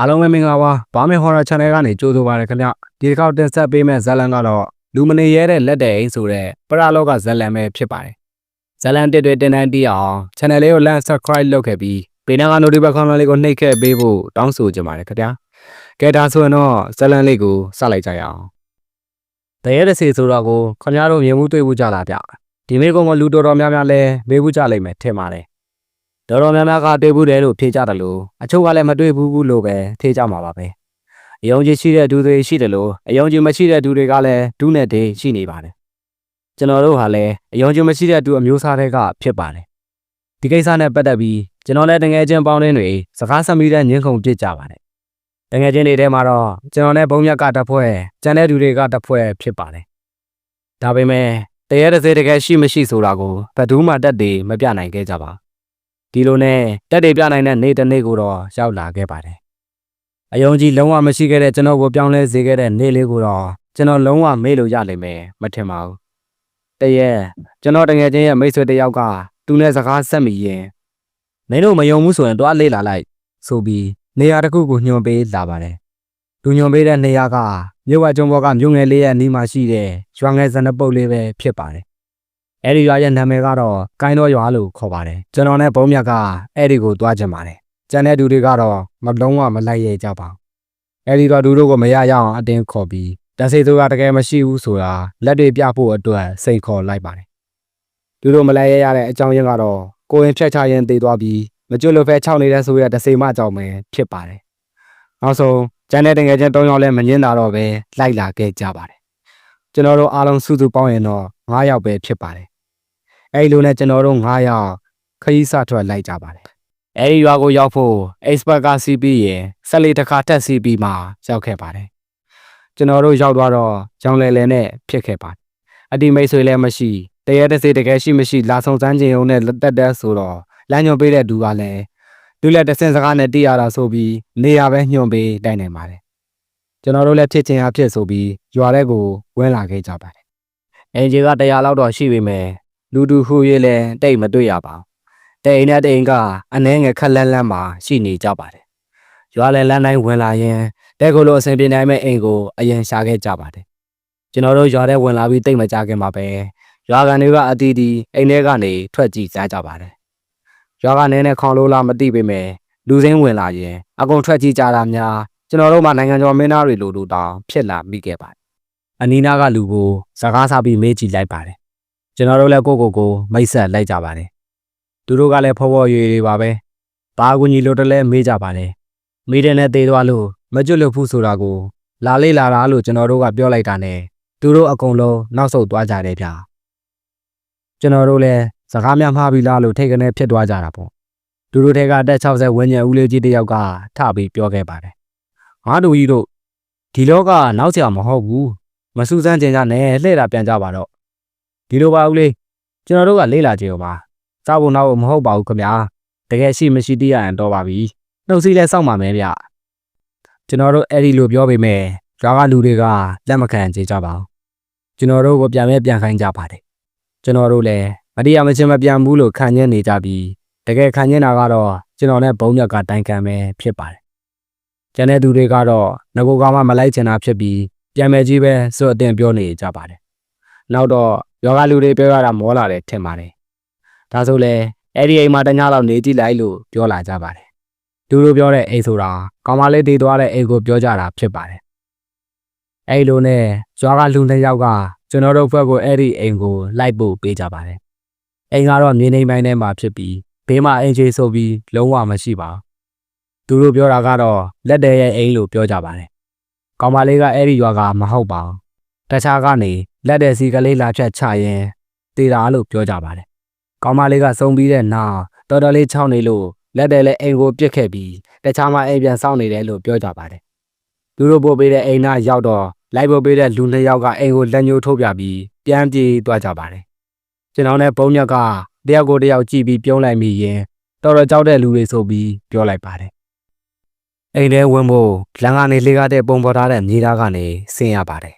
အားလုံးပဲမင်္ဂလာပါဘာမင်ဟော်ရာ channel ကနေကြိုဆိုပါရခင်ဗျဒီတစ်ခေါက်တင်ဆက်ပေးမယ့်ဇာတ်လမ်းကတော့လူမနေရဲတဲ့လက်တဲ့အိမ်ဆိုတဲ့ပရလောကဇာတ်လမ်းပဲဖြစ်ပါတယ်ဇာတ်လမ်းတစ်တွေတင်တန်းတီးအောင် channel လေးကို like subscribe လုပ်ခဲ့ပြီးပေနာက notification လေးကိုနှိပ်ခဲ့ပေးဖို့တောင်းဆိုချင်ပါတယ်ခင်ဗျာကဲဒါဆိုရင်တော့ဇာတ်လမ်းလေးကိုစလိုက်ကြရအောင်တရဲတစ်စီဆိုတော့ကိုခင်ဗျားတို့မြင်မှုတွေ့မှုကြလားဗျဒီမေကုံကလူတော်တော်များများလဲမေးမှုကြလိမ့်မယ်ထင်ပါတယ် တော်တော်များများကတွေ့ဘူးတယ်လို့ဖြေကြတယ်လို့အချို့ကလည်းမတွေ့ဘူးဘူးလို့ပဲဖြေကြမှာပါပဲအယုံကြည်ရှိတဲ့သူတွေရှိတယ်လို့အယုံကြည်မရှိတဲ့သူတွေကလည်းဒုနဲ့ဒေးရှိနေပါတယ်ကျွန်တော်တို့ဟာလည်းအယုံကြည်မရှိတဲ့သူအမျိုးအစားတွေကဖြစ်ပါတယ်ဒီကိစ္စနဲ့ပတ်သက်ပြီးကျွန်တော်လည်းတငယ်ချင်းပေါင်းရင်းတွေစကားဆက်မိတဲ့ညှင်းခုန်ပြစ်ကြပါတယ်တငယ်ချင်းတွေထဲမှာတော့ကျွန်တော်နဲ့ဘုံမြတ်ကတစ်ဖွဲ့ကျန်တဲ့သူတွေကတစ်ဖွဲ့ဖြစ်ပါတယ်ဒါပေမဲ့တရေတစ်စေတကယ်ရှိမရှိဆိုတာကိုဘယ်သူမှတက်တည်မပြနိုင်ခဲ့ကြပါဘူး ဒီလိုနဲ့တက်တွေပြနိုင်တဲ့နေ့တစ်နေ့ကိုတော့ရောက်လာခဲ့ပါတယ်။အယုံကြည်လုံးဝမရှိခဲ့တဲ့ကျွန်တော်ကိုပြောင်းလဲစေခဲ့တဲ့နေ့လေးကိုတော့ကျွန်တော်လုံးဝမေ့လို့ရလိမ့်မယ်မထင်ပါဘူး။တရက်ကျွန်တော်တငယ်ချင်းရဲ့မိတ်ဆွေတစ်ယောက်ကသူနဲ့စကားဆက်မိရင်မင်းတို့မယုံဘူးဆိုရင်တော့လေးလာလိုက်ဆိုပြီးနေရာတစ်ခုကိုညွှန်ပေးလာပါတယ်။သူညွှန်ပေးတဲ့နေရာကမြို့ဝကျုံဘောကမြို့ငယ်လေးရဲ့နီးမှာရှိတဲ့ရွာငယ်စနပုတ်လေးပဲဖြစ်ပါတယ် အဲ့ဒီရွာရဲ့နာမည်ကတော့ကိုင်းတော်ရွာလို့ခေါ်ပါတယ်ကျွန်တော်နဲ့ဘုံမြတ်ကအဲ့ဒီကိုသွားကြပါတယ်ကျန်တဲ့သူတွေကတော့မလုံးဝမလိုက်ရဲကြပါဘူးအဲ့ဒီတော့သူတို့ကိုမရရအောင်အတင်းခေါ်ပြီးတန်စေသူကတကယ်မရှိဘူးဆိုတာလက်တွေပြဖို့အတွက်စိတ်ခေါ်လိုက်ပါတယ်သူတို့မလိုက်ရရတဲ့အကြောင်းရင်းကတော့ကိုရင်ဖြတ်ချရင်တည်သွားပြီးမကျွတ်လို့ဖဲခြောက်နေတဲ့ဆိုရတဲ့စိမ်မကြောင့်ပဲဖြစ်ပါတယ်နောက်ဆုံးကျန်တဲ့တငယ်ချင်း၃ယောက်လည်းမငင်းတာတော့ပဲလိုက်လာခဲ့ကြပါတယ်ကျွန်တော်တို့အားလုံးစုစုပေါင်းရင်တော့9ယောက်ပဲဖြစ်ပါတယ် အဲ့ဒီလိုနဲ့ကျွန်တော်တို့9ယောက်ခရီးစထွက်လိုက်ကြပါတယ်။အဲ့ဒီရွာကိုရောက်ဖို့ expert ကစီးပြီးရင်ဆက်လေးတစ်ခါတက်စီးပြီးမှရောက်ခဲ့ပါတယ်။ကျွန်တော်တို့ရောက်သွားတော့ကြောင်လဲလဲနဲ့ဖြစ်ခဲ့ပါတယ်။အတိမိတ်ဆွေလည်းမရှိတရေတစေတကယ်ရှိမရှိလာဆောင်စမ်းခြင်းုံနဲ့လက်တက်တက်ဆိုတော့လမ်းညွှန်ပေးတဲ့သူကလည်းလူလက်တဆင်စကားနဲ့တိရတာဆိုပြီးနေရာပဲညွှန်ပေးတိုင်နေပါတယ်။ကျွန်တော်တို့လည်းဖြစ်ချင်းအဖြစ်ဆိုပြီးရွာထဲကိုဝင်လာခဲ့ကြပါတယ်။အင်ဂျီကတရားလောက်တော့ရှိပေမဲ့ လူတူဟူရေးလဲတိတ်မတွေ့ရပါဘူး။တိတ်နဲ့တိတ်ကအနှဲငယ်ခက်လန်းလန်းမှာရှိနေကြပါတယ်။ရွာလဲလန်းတိုင်းဝင်လာရင်တဲ့ကိုလိုအဆင်ပြေနိုင်မဲ့အိမ်ကိုအရင်ရှာခဲ့ကြပါတယ်။ကျွန်တော်တို့ရွာထဲဝင်လာပြီးတိတ်မကြခင်မှာပဲရွာကန်တွေကအတီးတီအိမ်ထဲကနေထွက်ကြည့်စားကြပါတယ်။ရွာကနဲနဲ့ခေါင်လို့လားမသိပေမဲ့လူစင်းဝင်လာရင်အကုန်ထွက်ကြည့်ကြတာများကျွန်တော်တို့မှနိုင်ငံကျော်မင်းသားတွေလိုလိုတောင်ဖြစ်လာမိခဲ့ပါတယ်။အနီးနားကလူကိုစကားစားပြီးမေးကြည့်လိုက်ပါတယ် ကျွန်တော်တို့လည်းကိုယ့်ကိုယ်ကိုမိတ်ဆက်လိုက်ကြပါတယ်သူတို့ကလည်းဖော်ဖော်ရွေရွေပါပဲဘာကူညီလို့တလဲမေးကြပါတယ်မေးတယ်နဲ့သေးသွားလို့မကျွတ်လို့ဖူးဆိုတာကိုလာလေးလာတာလို့ကျွန်တော်တို့ကပြောလိုက်တာနဲ့သူတို့အကုန်လုံးနောက်ဆုတ်သွားကြတယ်ဗျာကျွန်တော်တို့လည်းစကားများမှားပြီလားလို့ထိတ်ကနေဖြစ်သွားကြတာပေါ့သူတို့ထဲကအသက်60ဝန်းကျင်ဦးလေးကြီးတစ်ယောက်ကထပြီးပြောခဲ့ပါတယ်ငါတို့ကြီးတို့ဒီလောကနောက်ဆရာမဟုတ်ဘူးမစူးစမ်းကြင်ကြနဲ့လှည့်တာပြန်ကြပါတော့ ဒီလိုပါဦးလေးကျွန်တော်တို့ကလေးလာကြရောပါစားဖို့နောက်ဖို့မဟုတ်ပါဘူးခင်ဗျာတကယ်ရှိမရှိသိရရင်တော့ပါပြီနှုတ်စီးလဲစောင့်ပါမယ်ဗျကျွန်တော်တို့အဲ့ဒီလိုပြောပေမဲ့ရွာကလူတွေကလက်မခံကြကြပါဘူးကျွန်တော်တို့ကိုပြန်မဲ့ပြန်ခိုင်းကြပါတယ်ကျွန်တော်တို့လည်းမတရားမချင်းမပြန်ဘူးလို့ခံညင်းနေကြပြီးတကယ်ခံညင်းတာကတော့ကျွန်တော်နဲ့ဘုံမြတ်ကတိုင်ခံပဲဖြစ်ပါတယ်ကျန်တဲ့သူတွေကတော့ငကိုကမှမလိုက်ချင်တာဖြစ်ပြီးပြန်မဲ့ကြီးပဲစွတ်အတင်ပြောနေကြပါတယ်နောက်တော့ ယောဂလူတွေပြောရတာမောလာတယ်ထင်ပါတယ်။ဒါဆိုလဲအဲ့ဒီအိမ်မှာတညလောက်နေကြည့်လိုက်လို့ပြောလာကြပါတယ်။သူတို့ပြောတဲ့အိမ်ဆိုတာကောင်မလေးတည်သွားတဲ့အိမ်ကိုပြောကြတာဖြစ်ပါတယ်။အဲ့လိုနဲ့ရွာကလူနှစ်ယောက်ကကျွန်တော်တို့ဘက်ကိုအဲ့ဒီအိမ်ကိုလိုက်ပို့ပေးကြပါတယ်။အိမ်ကတော့မြေနေပိုင်းထဲမှာဖြစ်ပြီးဘေးမှာအိမ်ချေဆိုပြီးလုံးဝမရှိပါဘူး။သူတို့ပြောတာကတော့လက်တဲရဲ့အိမ်လို့ပြောကြပါတယ်။ကောင်မလေးကအဲ့ဒီရွာကမဟုတ်ပါဘူး။ တခြားကနေလက်တဲ့စီကလေးလာဖြတ်ချရင်တည်တာလို့ပြောကြပါတယ်။ကောင်မလေးကစုံပြီးတဲ့နောက်တော်တော်လေးချောင်းနေလို့လက်တဲ့လည်းအိမ်ကိုပြစ်ခဲ့ပြီးတခြားမှအိမ်ပြန်စောင့်နေတယ်လို့ပြောကြပါတယ်။သူတို့ပို့ပေးတဲ့အိမ်သားရောက်တော့လိုက်ပို့ပေးတဲ့လူနှစ်ယောက်ကအိမ်ကိုလက်ညှိုးထိုးပြပြီးပြန်ပြေးသွားကြပါတယ်။ကျွန်တော်နဲ့ဘုံညက်ကတယောက်ကိုတယောက်ကြည့်ပြီးပြုံးလိုက်မိရင်တော်တော်ကြောက်တဲ့လူတွေဆိုပြီးပြောလိုက်ပါတယ်။အိမ်ထဲဝင်ဖို့လမ်းကနေလေကားတဲ့ပုံပေါ်ထားတဲ့မြေသားကနေဆင်းရပါတယ်။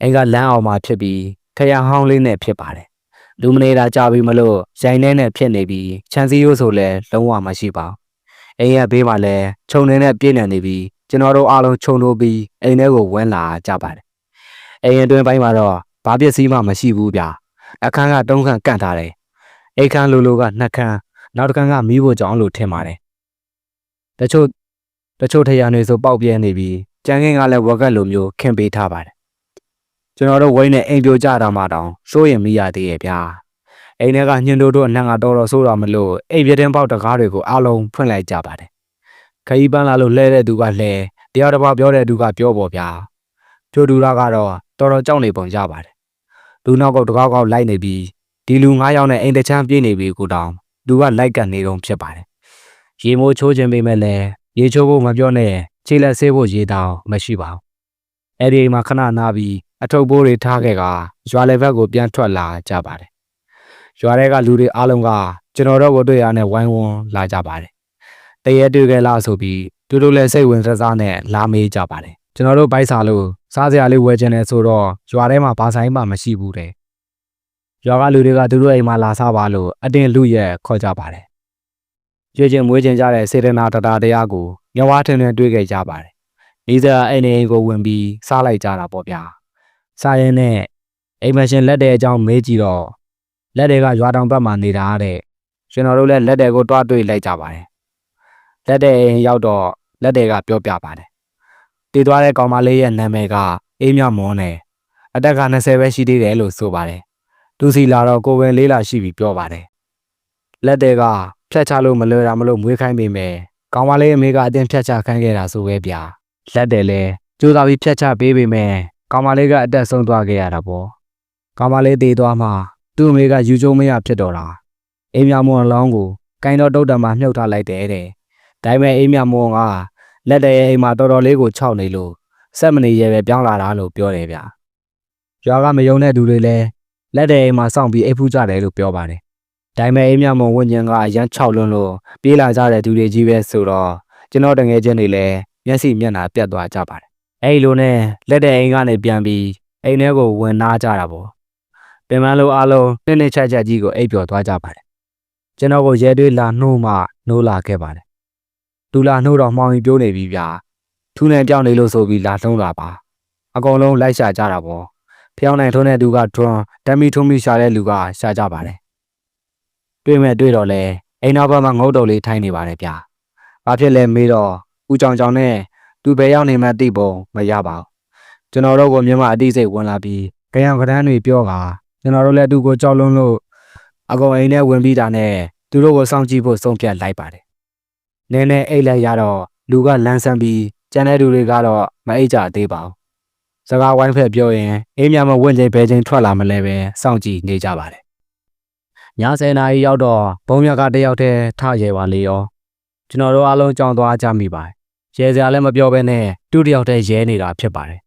အိမ်ကလမ်းအောင်မှာဖြစ်ပြီးထရဟောင်းလေးနဲ့ဖြစ်ပါတယ်။လူမနေတာကြပြီမလို့ရိုင်းနေနဲ့ဖြစ်နေပြီးခြံစည်းရိုးဆိုလည်းလုံးဝမရှိပါဘူးအိမ်ရဲ့ဘေးမှာလည်းခြုံနေတဲ့ပြည့်နေနေပြီးကျွန်တော်တို့အားလုံးခြုံလို့ပြီးအိမ်ထဲကိုဝင်လာကြပါတယ်အိမ်အတွင်းပိုင်းမှာတော့ဘာပစ္စည်းမှမရှိဘူးဗျာအခန်းကတုံးခန့်ကန့်ထားတယ်အိမ်ခန်းလိုလိုကနှစ်ခန်းနောက်တစ်ခန်းကမီးဖို့ကြောင်းလို့ထင်ပါတယ်တချို့တချို့ထရံတွေဆိုပေါက်ပြဲနေပြီးကြံခင်းကလည်းဝက်ကက်လိုမျိုးခင်းပေးထားပါတယ် ကျွန်တော်တို့ဝိန်းနဲ့အိမ်ပြိုကြတာမှတောင်စိုးရင်မိရသေးရဲ့ဗျာအိမ်ထဲကညှင်တို့တို့အနှံ့ကတော်တော်ဆိုးတာမလို့အိမ်ပြတင်းပေါက်တကားတွေကိုအားလုံးဖွင့်လိုက်ကြပါတယ်ခရီးပန်းလာလို့လှဲတဲ့သူကလှဲတရားတစ်ပါးပြောတဲ့သူကပြောပေါ်ဗျာကျိုတူရာကတော့တော်တော်ကြောက်နေပုံရပါတယ်လူနောက်ကတကောက်ကောက်လိုက်နေပြီးဒီလူ၅ယောက်နဲ့အိမ်တချမ်းပြေးနေပြီကိုတောင်သူကလိုက်ကန်နေတော့ဖြစ်ပါတယ်ရေမိုးချိုးခြင်းပေမဲ့လည်းရေချိုးဖို့မပြောနဲ့ခြေလက်ဆေးဖို့ရေတောင်မရှိပါဘူးအဲ့ဒီအိမ်မှာခဏနားပြီး အထုပ်ပိုးတွေထားခဲ့ကရွာလေဘက်ကိုပြန်ထွက်လာကြပါတယ်ရွာထဲကလူတွေအားလုံးကကျွန်တော်တို့ကိုတွေ့ရတဲ့ဝိုင်းဝန်းလာကြပါတယ်။တရေတွေ့ခဲ့လားဆိုပြီးသူတို့လည်းစိတ်ဝင်စားစားနဲ့လာမေးကြပါတယ်။ကျွန်တော်တို့ဘိုက်စာလို့စားစရာလေးဝယ်ချင်တယ်ဆိုတော့ရွာထဲမှာဘာဆိုင်မှမရှိဘူးတဲ့။ရွာကလူတွေကသူတို့အိမ်မှာလာစားပါလို့အတင်းလူရက်ခေါ်ကြပါတယ်။ရွေးချင်းမွေးချင်းကြတဲ့စေတနာတတာတရားကိုညဝါထင်ထင်တွေ့ခဲ့ကြပါတယ်။ဒီစားအိမ်နေအိမ်ကိုဝင်ပြီးစားလိုက်ကြတာပေါ့ဗျာ။ စားရင်နဲ့အိမ်မရှင်လက်တဲ့အကြောင်းမေးကြည့်တော့လက်တွေကရွာတောင်ဘက်မှာနေတာတဲ့ကျွန်တော်တို့လည်းလက်တွေကိုတွားတွေ့လိုက်ကြပါတယ်လက်တဲ့အိမ်ရောက်တော့လက်တွေကပြောပြပါတယ်တည်သွားတဲ့ကောင်မလေးရဲ့နာမည်ကအေးမြမောနဲ့အသက်က20ပဲရှိသေးတယ်လို့ဆိုပါတယ်သူစီလာတော့ကိုဝင်လေးလာရှိပြီပြောပါတယ်လက်တွေကဖြတ်ချလို့မလွယ်တာမလို့မွေးခိုင်းပေမဲ့ကောင်မလေးအမေကအတင်းဖြတ်ချခိုင်းခဲ့တာဆိုပဲဗျာလက်တယ်လဲကြိုးစားပြီးဖြတ်ချပေးပေမဲ့ ကောင်မလေးကအသက်ဆုံးသွားခဲ့ရတာပေါ့ကောင်မလေးတည်သွားမှသူ့အမေကယူကျုံမရဖြစ်တော့တာအိမ်မြမွန်အလောင်းကိုကိုင်းတော်တုတ်တံမှာမြှုပ်ထားလိုက်တယ်တဲ့ဒါပေမဲ့အိမ်မြမွန်ကလက်တရဲ့အိမ်မှာတော်တော်လေးကိုခြောက်နေလို့စက်မနေရဲပဲပြောင်းလာတာလို့ပြောတယ်ဗျရွာကမယုံတဲ့သူတွေလည်းလက်တဲ့အိမ်မှာစောင့်ပြီးအိပ်ဖူးကြတယ်လို့ပြောပါတယ်ဒါပေမဲ့အိမ်မြမွန်ဝิญဉ်ကအရန်ခြောက်လွန်းလို့ပြေးလာကြတဲ့သူတွေကြီးပဲဆိုတော့ကျွန်တော်တငယ်ချင်းတွေလည်းမျက်စိမျက်နှာပြတ်သွားကြပါတယ် အဲ့လိုနဲ့လက်တဲ့အိမ်ကနေပြန်ပြီးအိမ်ထဲကိုဝင်နာကြတာပေါ့ပင်မလိုအားလုံးနှစ်နှစ်ချက်ချက်ကြီးကိုအိပ်ပျော်သွားကြပါတယ်ကျွန်တော်ကိုရဲတွေးလာနှိုးမှနှိုးလာခဲ့ပါတယ်သူလာနှိုးတော့မှောင်ရင်ပြိုးနေပြီဗျာထူးနေပြောင်းနေလို့ဆိုပြီးလာနှုံးလာပါအကုန်လုံးလိုက်ရှာကြတာပေါ့ဖျောင်းနိုင်ထုံးတဲ့သူကဒွန်းဓမီထုံးပြီးရှာတဲ့လူကရှာကြပါတယ်တွေ့မဲ့တွေ့တော့လဲအိမ်နောက်ဘက်မှာငုတ်တုတ်လေးထိုင်းနေပါတယ်ဗျာဘာဖြစ်လဲမေးတော့ဦးကြောင်ကြောင်နဲ့ သူဘယ်ရောက်နေမှသိပုံမရပါဘူးကျွန်တော်တို့ကမြန်မာအတိစိတ်ဝင်လာပြီးကြံကရန်တွေပြောတာကျွန်တော်တို့လည်းသူ့ကိုကြောက်လွန်းလို့အကောင်အိမ်ထဲဝင်ပြီးတာနဲ့သူတို့ကိုစောင့်ကြည့်ဖို့ဆုံးဖြတ်လိုက်ပါတယ်။နည်းနည်းအိတ်လိုက်ရတော့လူကလန်းဆန်းပြီးကျန်တဲ့လူတွေကတော့မအိတ်ကြသေးပါဘူး။စကားဝိုင်းဖက်ပြောရင်အိမ်မြမဝင့်ချိန်ဘဲချိန်ထွက်လာမလဲပဲစောင့်ကြည့်နေကြပါတယ်။ည10နာရီရောက်တော့ဘုံမြတ်ကတယောက်တည်းထရဲပါလေရော။ကျွန်တော်တို့အားလုံးကြောင်သွားကြမိပါတယ်။ ရဲစရာလည်းမပြောဘဲနဲ့တူတယောက်တည်းရဲနေတာဖြစ်ပါတယ်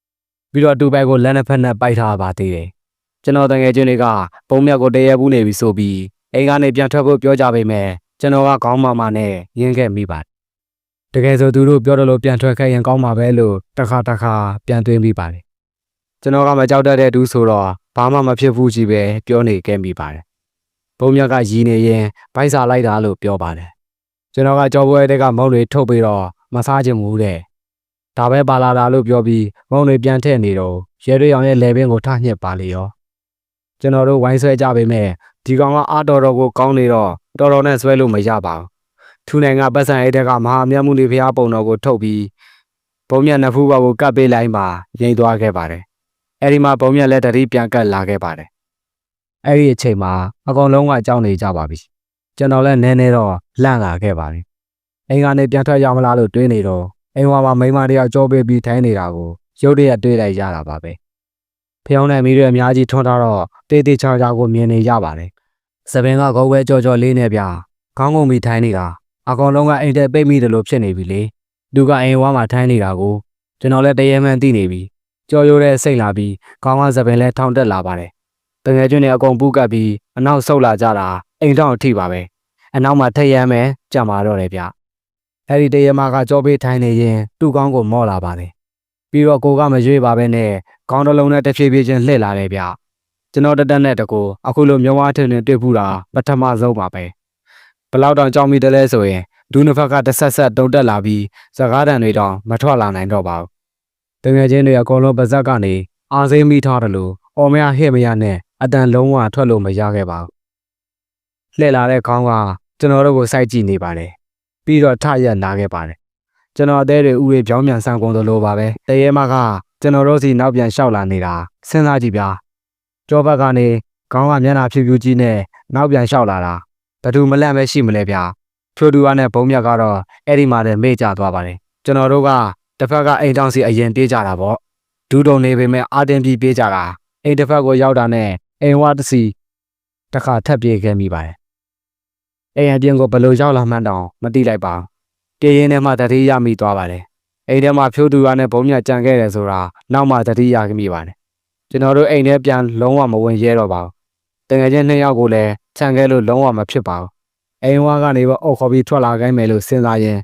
။ပြီးတော့တူဘက်ကိုလက်နှစ်ဖက်နဲ့ပိုက်ထားပါသေးတယ်။ကျွန်တော်တငယ်ချင်းတွေကပုံမြတ်ကိုတရေဘူးနေပြီဆိုပြီးအိမ်ကနေပြန်ထွက်ဖို့ပြောကြပေမဲ့ကျွန်တော်ကခေါင်းမာမာနဲ့ရင်းခဲ့မိပါတယ်။တကယ်ဆိုသူတို့ပြောတယ်လို့ပြန်ထွက်ခဲ့ရင်ကောင်းမှာပဲလို့တစ်ခါတစ်ခါပြန်သွင်းမိပါတယ်။ကျွန်တော်ကမကြောက်တတ်တဲ့သူဆိုတော့ဘာမှမဖြစ်ဘူးကြီးပဲပြောနေခဲ့မိပါတယ်။ပုံမြတ်ကရည်နေရင်ဗိုက်စာလိုက်တာလို့ပြောပါတယ်။ကျွန်တော်ကကြောပွဲတဲ့ကမုံတွေထုတ်ပြီးတော့ မစားချင်ဘူးတဲ့။ဒါပဲပါလာတာလို့ပြောပြီးမုံတွေပြန်ထည့်နေတော့ရဲတွေအောင်ရဲ့လေပင်ကိုထညှက်ပါလေရော။ကျွန်တော်တို့ဝိုင်းဆွဲကြပေမဲ့ဒီကောင်ကအားတော်တော်ကိုကောင်းနေတော့တော်တော်နဲ့ဆွဲလို့မရပါဘူး။ထူနိုင်ကပတ်စံအိတ်တက်ကမဟာမြတ်မှုနေဖျားပုံတော်ကိုထုတ်ပြီးဘုံမြတ်နှစ်ဖူးပါကိုကပ်ပေးလိုက်မှရိန်သွားခဲ့ပါတယ်။အဲဒီမှာဘုံမြတ်လက်တတိပြန်ကပ်လာခဲ့ပါတယ်။အဲဒီအချိန်မှာအကောင်လုံးကကြောက်နေကြပါပြီ။ကျွန်တော်လည်းနည်းနည်းတော့လှန့်လာခဲ့ပါတယ်။ အိမ်ကနေပြန်ထွက်ရမလားလို့တွေးနေတော့အိမ်ဝါမှာမိန်းမတယောက်ကြောပေးပြီးထိုင်းနေတာကိုရုတ်တရက်တွေးလိုက်ရတာပါပဲ။ဖျောင်းတဲ့မီးတွေအများကြီးထွန်းထားတော့တေးသေးချာချာကိုမြင်နေရပါတယ်။စပင်ကကောက်ဝဲကြော်ကြော်လေးနဲ့ဗျာ။ခေါင်းကုန်ပြီးထိုင်းနေတာအကောင်လုံးကအိမ်ထဲပိတ်မိတယ်လို့ဖြစ်နေပြီလေ။သူကအိမ်ဝါမှာထိုင်းနေတာကိုကျွန်တော်လည်းတရေမှန်သိနေပြီ။ကြော်ရိုးတဲ့စိတ်လာပြီးခေါင်းကစပင်လဲထောင်တက်လာပါတယ်။တငယ်ချင်းတွေအကုန်ပူးကပ်ပြီးအနောက်ဆုတ်လာကြတာအိမ်တောင်အထိပါပဲ။အနောက်မှာထက်ရမ်းမယ်ကြံပါတော့တယ်ဗျ။ အဲ့ဒီတရေမကကြောပေးထိုင်းနေရင်သူ့ကောင်းကိုမော့လာပါတယ်။ပြီးတော့ကိုကမရွေ့ပါပဲနဲ့ခေါင်းတစ်လုံးနဲ့တစ်ဖြည်းဖြည်းချင်းလှည့်လာတယ်ဗျကျွန်တော်တက်တက်နဲ့တကူအခုလိုမြဝထင်းနဲ့တွေ့ဘူးတာပထမဆုံးပါပဲဘလောက်တောင်ကြောက်မိတယ်လဲဆိုရင်ဒူးနှစ်ဖက်ကတစ်ဆက်ဆက်တုံတက်လာပြီးစကားတန်တွေတော့မထွက်လာနိုင်တော့ပါဘူးတငယ်ချင်းတွေအကုန်လုံးပါဇက်ကနေအာစိမ်းမိထားတယ်လို့အော်မရဟဲ့မရနဲ့အတန်လုံးဝထွက်လို့မရခဲ့ပါဘူးလှည့်လာတဲ့ခေါင်းကကျွန်တော်တို့ကိုစိုက်ကြည့်နေပါတယ် ပြီးတော့ထရက်လာခဲ့ပါတယ်ကျွန်တော်အသေးတွေဥတွေပြောင်းပြန်ဆန်ကုန်သလိုပါပဲတရေမကကျွန်တော်တို့စီနောက်ပြန်လျှောက်လာနေတာစဉ်းစားကြည့်ဗျာကြောဘက်ကနေခေါင်းကမျက်နှာဖြူဖြူကြီးနဲ့နောက်ပြန်လျှောက်လာတာဘယ်သူမလန့်ပဲရှိမလဲဗျာဖြိုတူကနဲ့ဘုံမြတ်ကတော့အဲ့ဒီမှာတည်းမေ့ကျသွားပါတယ်ကျွန်တော်တို့ကတစ်ဖက်ကအိမ်တောင်စီအရင်ပြေးကြတာပေါ့ဒူးတုံနေပေမဲ့အာတင်ပြီးပြေးကြတာအိမ်တစ်ဖက်ကိုရောက်တာနဲ့အိမ်ဝါတစ်စီတစ်ခါထပ်ပြေးခဲ့မိပါတယ် အိမ်အပြင်ကိုဘယ်လိုရောက်လာမှန်းတောင်မသိလိုက်ပါဘူးပြေးရင်းနဲ့မှတတိရမိသွားပါတယ်အိမ်ထဲမှာဖြိုတူကနဲ့ဘုံမြတ်ကြံခဲ့တယ်ဆိုတာနောက်မှတတိရမိပါတယ်ကျွန်တော်တို့အိမ်ထဲပြန်လုံးဝမဝင်ရဲတော့ပါဘူးတကယ်ချင်းနှစ်ယောက်ကိုလည်းခြံခဲ့လို့လုံးဝမဖြစ်ပါဘူးအိမ်ဝါကနေပဲအုတ်ခေါ်ပြီးထွက်လာခိုင်းမယ်လို့စဉ်းစားရင်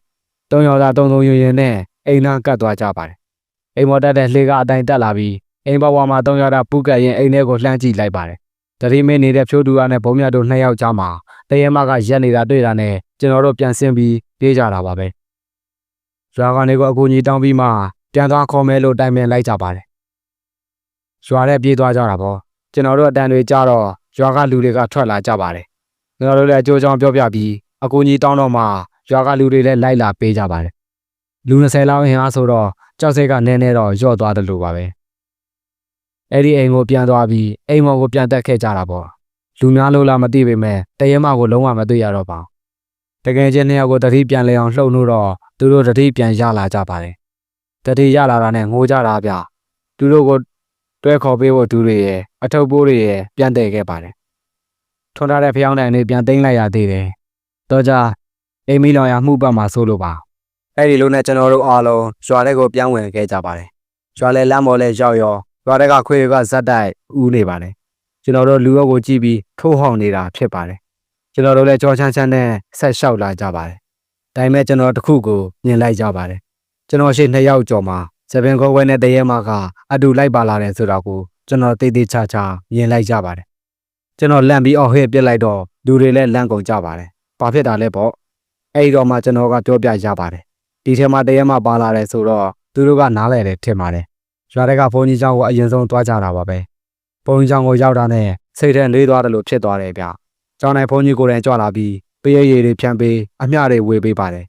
တုံယောက်သားတုံတုံယွင်ယွင်နဲ့အိမ်နာကတ်သွားကြပါတယ်အိမ်မော်တက်တဲ့လှေကအတိုင်းတက်လာပြီးအိမ်ဘဝမှာတုံယောက်သားပူကတ်ရင်အိမ်ထဲကိုလှမ်းကြည့်လိုက်ပါတယ် တတိမင်းနေတဲ့ဖြိုးတူကနဲ့ဘုံမြတ်တို့နှစ်ယောက်ကြားမှာတရေမကရက်နေတာတွေ့တာနဲ့ကျွန်တော်တို့ပြန်ဆင်းပြီးပြေးကြတာပါပဲရွာကနေကအကူကြီးတောင်းပြီးမှပြန်သွားခေါ်မယ်လို့တိုင်ပင်လိုက်ကြပါတယ်ရွာထဲပြေးသွားကြတာပေါ့ကျွန်တော်တို့အတန်တွေကြတော့ရွာကလူတွေကထွက်လာကြပါတယ်ကျွန်တော်တို့လည်းအကျိုးကြောင့်ပြောပြပြီးအကူကြီးတောင်းတော့မှရွာကလူတွေလည်းလိုက်လာပေးကြပါတယ်လူ20လောက်အင်အားဆိုတော့ကြောက်စိတ်ကနည်းနည်းတော့ယော့သွားတယ်လို့ပါပဲ အဲ့ဒီအိမ်ကိုပြန်သွားပြီးအိမ်မော်ကိုပြန်တက်ခဲ့ကြတာပေါ့လူများလို့လားမသိပေမဲ့တရဲမကိုလုံးဝမတွေ့ရတော့ပါဘူးတကယ်ချင်းနှစ်ယောက်ကိုတတိပြန်လဲအောင်လှုပ်လို့တော့သူတို့တတိပြန်ရလာကြပါတယ်တတိရလာတာနဲ့ငိုကြတာဗျသူတို့ကိုတွဲခေါ်ပေးဖို့သူတွေရဲ့အထုပ်ပိုးတွေရဲ့ပြန်တည်ခဲ့ပါတယ်ထွန်ထားတဲ့ဖျောင်းတိုင်တွေပြန်သိမ်းလိုက်ရသေးတယ်တော့ကြအိမ်မီလောင်ရမှုပတ်မှာဆိုလို့ပါအဲ့ဒီလိုနဲ့ကျွန်တော်တို့အားလုံးရွာထဲကိုပြန်ဝင်ခဲ့ကြပါတယ်ရွာလဲလမ်းပေါ်လဲရောက်ရော ရွာထဲကခွေတွေကဇက်တိုက်ဦးနေပါတယ်ကျွန်တော်တို့လူရောကိုကြည့်ပြီးထိုးဟောင်းနေတာဖြစ်ပါတယ်ကျွန်တော်တို့လည်းကြောချမ်းချမ်းနဲ့ဆက်လျှောက်လာကြပါတယ်ဒါပေမဲ့ကျွန်တော်တခုကိုမြင်လိုက်ကြပါတယ်ကျွန်တော်ရှေ့နှစ်ယောက်ကြော်မှာစပင်ကောဝဲနဲ့တရဲမကအတူလိုက်ပါလာတယ်ဆိုတော့ကိုကျွန်တော်တေးသေးချာချာမြင်လိုက်ကြပါတယ်ကျွန်တော်လန့်ပြီးအော်ဟဲ့ပြစ်လိုက်တော့လူတွေလည်းလန့်ကုန်ကြပါတယ်ဘာဖြစ်တာလဲပေါ့အဲ့ဒီတော့မှကျွန်တော်ကပြောပြရပါတယ်ဒီထဲမှာတရဲမပါလာတယ်ဆိုတော့သူတို့ကနားလဲတယ်ထင်ပါတယ် ရွာတွေကဘုန်းကြီးကျောင်းကိုအရင်ဆုံးသွားကြတာပါပဲဘုန်းကြီးကျောင်းကိုရောက်တာနဲ့စိတ်ထဲလေးသွားတယ်လို့ဖြစ်သွားတယ်ဗျကျောင်းနိုင်ဘုန်းကြီးကိုယ်တိုင်ကြွလာပြီးပရေရည်တွေဖြန့်ပေးအမျှတွေဝေပေးပါတယ်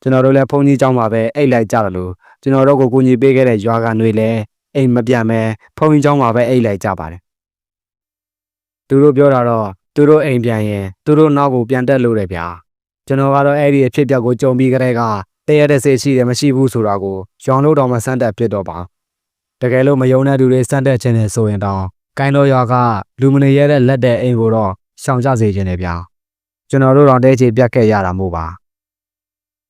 ကျွန်တော်တို့လည်းဘုန်းကြီးကျောင်းမှာပဲအိတ်လိုက်ကြတယ်လို့ကျွန်တော်တို့ကိုကူညီပေးခဲ့တဲ့ရွာကတွေလည်းအိမ်မပြန်ပဲဘုန်းကြီးကျောင်းမှာပဲအိတ်လိုက်ကြပါတယ်သူတို့ပြောတာတော့သူတို့အိမ်ပြန်ရင်သူတို့နောက်ကိုပြန်တက်လို့တယ်ဗျာကျွန်တော်ကတော့အဲ့ဒီအဖြစ်အပျက်ကိုကြုံပြီးကြတဲ့ကတရရတဲ့စေရှိတယ်မရှိဘူးဆိုတာကိုရောင်လို့တော့မဆန်းတက်ဖြစ်တော့ပါ တကယ်လို့မယုံတဲ့သူတွေစမ်းတက်ခြင်းနဲ့ဆိုရင်တော့ကိုင်းတော်ရွာကလူမနေရတဲ့လက်တဲ့အိမ်ကိုတော့ရှောင်ကြစေခြင်းနဲ့ဗျာကျွန်တော်တို့တော့တဲချေပြတ်ခဲ့ရတာမို့ပါ